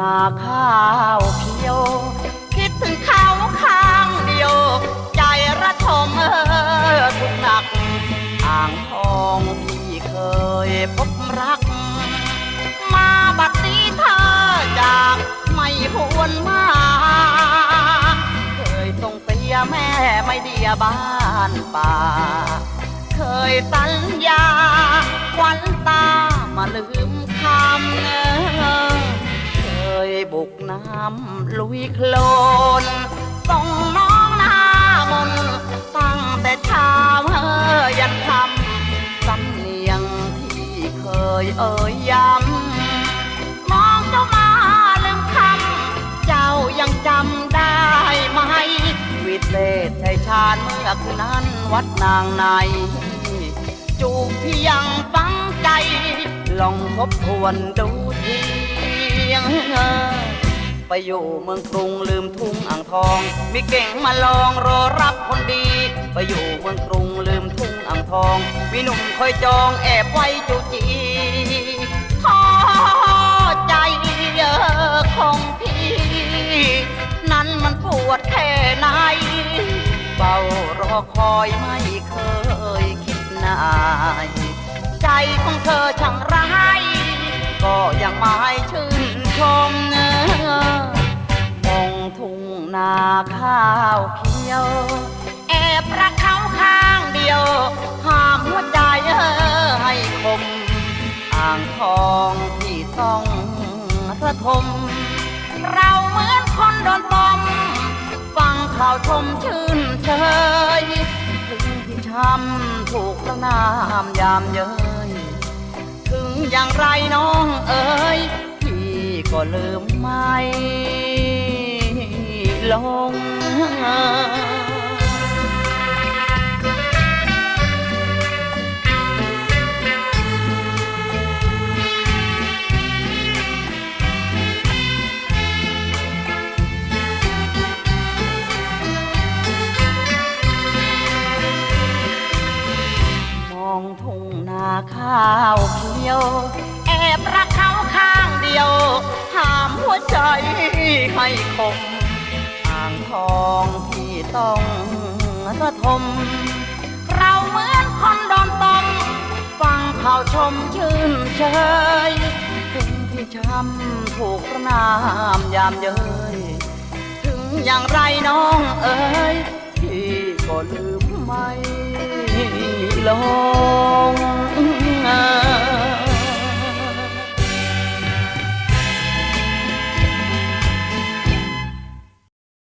นาข้าวเขียว คิดถึงเขาข้างเดียว ใจระทมเออทุกหนัก อ่างทองพี่เคยพบรัก มาบัดนี้เธอจากไม่หวนมา เคยส่งเสียแม่ไม่เดียบ้านป่า เคยสัญญาควันตามาลืมคำเนอเคยบุ กน้ำลุยโคลนส่งน้องหน้ามนตั้งแต่เช้าเฮอยันค่ำสำเนียงที่เคยเอ่ยย้ำมองเจ้ามาลืมคำเจ้ายังจำได้ไหม วิเศษชัยชาญเมื่อคืนนั้นวัดนางใน จูบพี่ยังฟังใจ ลองทบทวนดูที ไปอยู่เมืองกรุงลืมทุ่งอ่างทอง มีเก่งมาลองรอรับคนดี ไปอยู่เมืองกรุงลืมทุ่งอ่างทอง มีหนุ่มคอยจองแอบไว้จูจีท้อใจเออของพี่ นั้นมันปวดแค่ไหนเฝ้ารอคอยไม่เคยคิดนายใจของเธอช่างร้ายก็ยังไม่ชื่น นาข้าวเขียว แอบรักเขาข้างเดียว ห้ามหัวใจเออให้คม อ่างทองที่ต้องระทม เราเหมือนคนโดนปมฟังข่าวชมชื่นเชยถึงที่ช้ำถูกประนามยามเย้ยถึงอย่างไรน้องเอ๋ยพี่ก็ลืมไม่ ลงมองทุ่งนาข้าวเขียว แอบรักเขาข้างเดียว ห้ามหัวใจให้คมอ่าง ทองที่ต้องระทม เราเหมือนคนโดนต้มฟังข่าวชมชื่นเชยถึงที่ช้ำถูกนามยามเย้ยถึงอย่างไรน้องเอ๋ยพี่ก็ลืมไม่ลง